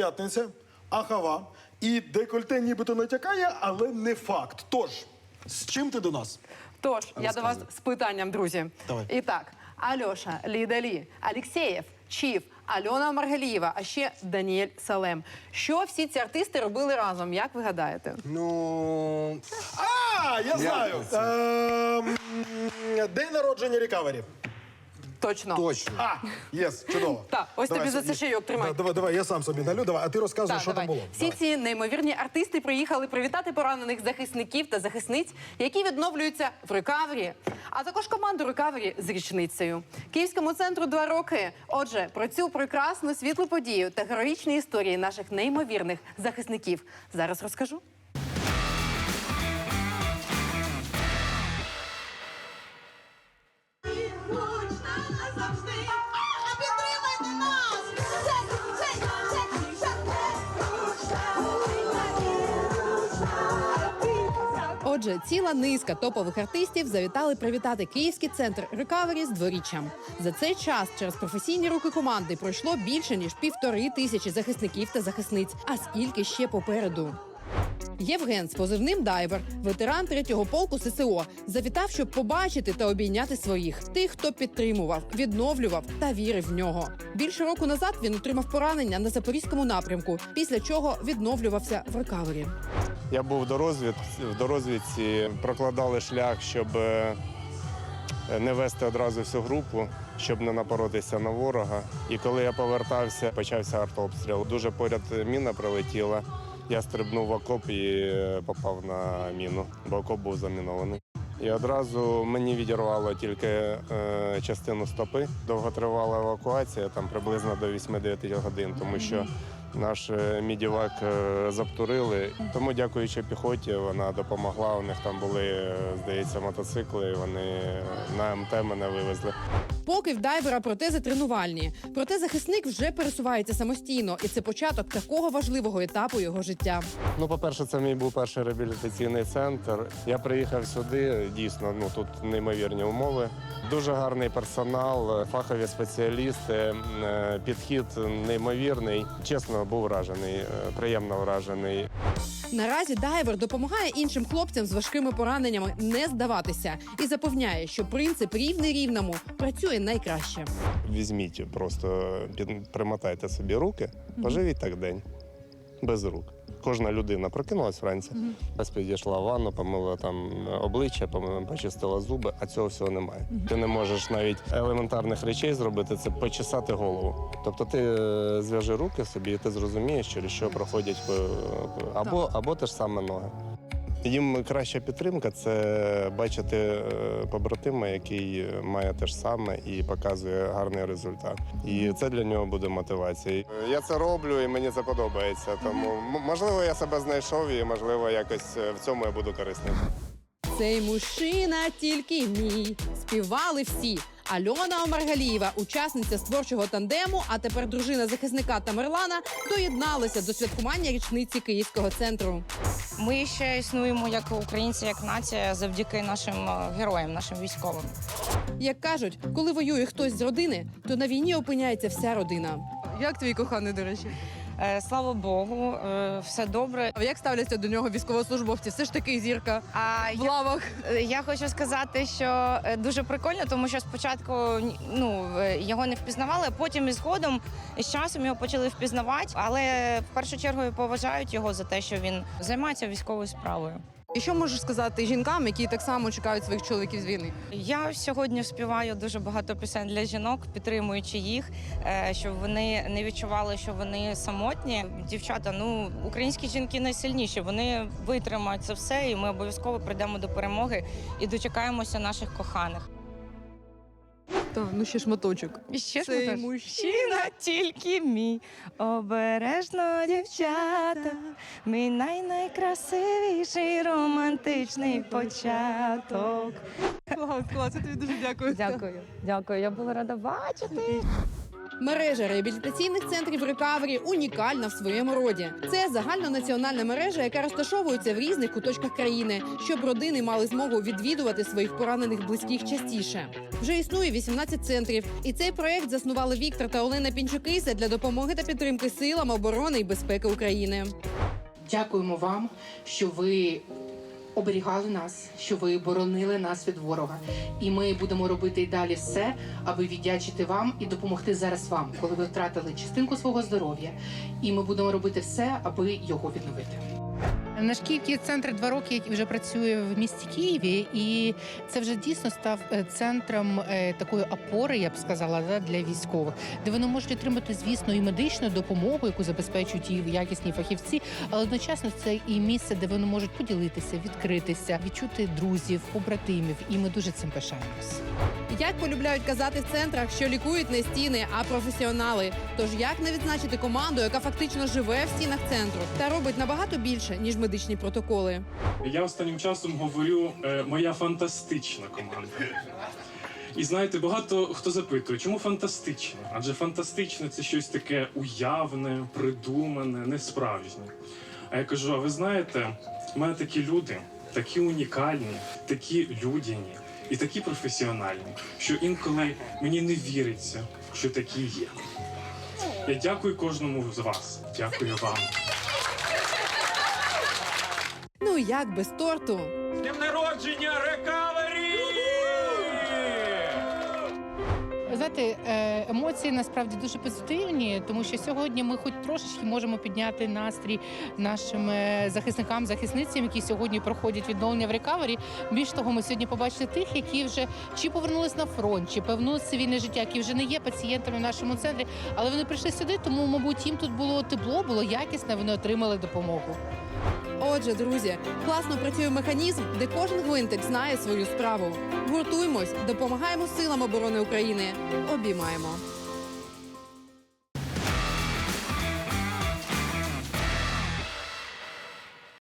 П'ятниця, ахава. І декольте нібито натякає, але не факт. Тож, з чим ти до нас? Тож, я до вас з питанням, друзі. Давай. І так, Альоша, Ліда Лі, Алєксєєв, Чів, Альона Маргалієва, а ще Даніель Салем. Що всі ці артисти робили разом, як ви гадаєте? Ну, А, я знаю. Ем, День народження Рікавері. Точно. точно. А, єс, чудово. Так, ось Давай, тобі за це чайок, тримай. Да, Давай, давай, я сам собі налю, давай, а ти розказуй, Так, що давай. там було. Всі Давай. ці неймовірні артисти приїхали привітати поранених захисників та захисниць, які відновлюються в рекавері, а також команду рекавері з річницею. Київському центру два роки. Отже, про цю прекрасну світлу подію та героїчні історії наших неймовірних захисників зараз розкажу. Отже, ціла низка топових артистів завітали привітати київський центр рекавері з дворіччям. За цей час через професійні руки команди пройшло більше ніж півтори тисячі захисників та захисниць. А скільки ще попереду? Євген з позивним Дайвер, ветеран третього полку ССО, завітав, щоб побачити та обійняти своїх тих, хто підтримував, відновлював та вірив в нього. Більше року назад він отримав поранення на запорізькому напрямку, після чого відновлювався в рекавері. Я був до розвід, в дорозвідці, прокладали шлях, щоб е, не вести одразу всю групу, щоб не напоротися на ворога. І коли я повертався, почався артобстріл. Дуже поряд міна прилетіла. Я стрибнув в окоп і е, попав на міну, бо окоп був замінований. І одразу мені відірвало тільки е, частину стопи. Довготривала евакуація, там приблизно до 8-9 годин, тому що наш е, мідівак е, заптурили. Тому, дякуючи піхоті, вона допомогла. У них там були, е, здається, мотоцикли. Вони на МТ мене вивезли. Поки в дайвера протези тренувальні, проте захисник вже пересувається самостійно, і це початок такого важливого етапу його життя. Ну, по-перше, це мій був перший реабілітаційний центр. Я приїхав сюди. Дійсно, ну тут неймовірні умови. Дуже гарний персонал, е, фахові спеціалісти, е, підхід неймовірний. Чесно, був вражений, е, приємно вражений. Наразі дайвер допомагає іншим хлопцям з важкими пораненнями не здаватися і запевняє, що принцип рівний рівному працює найкраще. Візьміть, просто примотайте собі руки, поживіть так день без рук. Кожна людина прокинулась вранці, ось підійшла в ванну, помила там обличчя, помила, почистила зуби, а цього всього немає. Ти не можеш навіть елементарних речей зробити це почесати голову. Тобто ти е, зв'яжи руки собі, і ти зрозумієш, через що проходять е, або, або те ж саме ноги. Їм краща підтримка це бачити е, побратима, який має те ж саме і показує гарний результат. І це для нього буде мотивацією. Я це роблю і мені це подобається. Тому можливо я себе знайшов і можливо якось е, в цьому я буду корисним. Цей мужчина тільки мій. Співали всі. Альона Омаргалієва, учасниця з творчого тандему, а тепер дружина захисника Тамерлана, доєдналася до святкування річниці Київського центру. Ми ще існуємо як українці, як нація завдяки нашим е, героям, нашим військовим. Як кажуть, коли воює хтось з родини, то на війні опиняється вся родина. Як твій коханий, до речі? Е, Слава Богу, е, все добре. А як ставляться до нього військовослужбовці? Все ж таки зірка А в я, лавах. е, я хочу сказати, що дуже прикольно, тому що спочатку ну його не впізнавали, а потім із згодом з часом його почали впізнавати. Але в першу чергу поважають його за те, що він займається військовою справою. І що можеш сказати жінкам, які так само чекають своїх чоловіків з війни? Я сьогодні співаю дуже багато пісень для жінок, підтримуючи їх, е, щоб вони не відчували, що вони самотні. Дівчата, ну українські жінки найсильніші. Вони витримають це все, і ми обов'язково прийдемо до перемоги і дочекаємося наших коханих. Так, ну ще шматочок. І ще Цей шматочок. мужчина мужчина тільки мій, обережно дівчата, мій най-найкрасивіший романтичний початок. Клас, клас, я тобі дуже дякую. Дякую, дякую. Я була рада бачити. Мережа реабілітаційних центрів рекавері унікальна в своєму роді. Це загальнонаціональна мережа, яка розташовується в різних куточках країни, щоб родини мали змогу відвідувати своїх поранених близьких частіше. Вже існує 18 центрів, і цей проект заснували Віктор та Олена Пінчуки для допомоги та підтримки силам оборони і безпеки України. Дякуємо вам, що ви оберігали нас, що ви боронили нас від ворога. І ми будемо робити і далі все, аби віддячити вам і допомогти зараз вам, коли ви втратили частинку свого здоров'я. І ми будемо робити все, аби його відновити. Наш Київський центр два роки вже працює в місті Києві, і це вже дійсно став е, центром е, такої опори, я б сказала, для військових, де вони можуть отримати, звісно, і медичну допомогу, яку забезпечують і якісні фахівці, але одночасно це і місце, де вони можуть поділитися, відкритися, відчути друзів, побратимів. І ми дуже цим пишаємось. Як полюбляють казати в центрах, що лікують не стіни, а професіонали. Тож як не відзначити команду, яка фактично живе в стінах центру та робить набагато більше ніж медичні протоколи. Я останнім часом говорю е, моя фантастична команда. І знаєте, багато хто запитує, чому фантастичне? Адже фантастичне це щось таке уявне, придумане, несправжнє. А я кажу: а ви знаєте, в мене такі люди, такі унікальні, такі людяні і такі професіональні, що інколи мені не віриться, що такі є. Я дякую кожному з вас. Дякую вам. Ну як без торту? З Днем народження рекавері! Знаєте, емоції насправді дуже позитивні, тому що сьогодні ми хоч трошечки можемо підняти настрій нашим е, захисникам, захисницям, які сьогодні проходять відновлення в рекавері. Більш того, ми сьогодні побачили тих, які вже чи повернулись на фронт, чи повернулись цивільне життя, які вже не є пацієнтами в нашому центрі, але вони прийшли сюди, тому, мабуть, їм тут було тепло, було якісне, вони отримали допомогу. Отже, друзі, класно працює механізм, де кожен гвинтик знає свою справу. Гуртуймось, допомагаємо силам оборони України. Обіймаємо.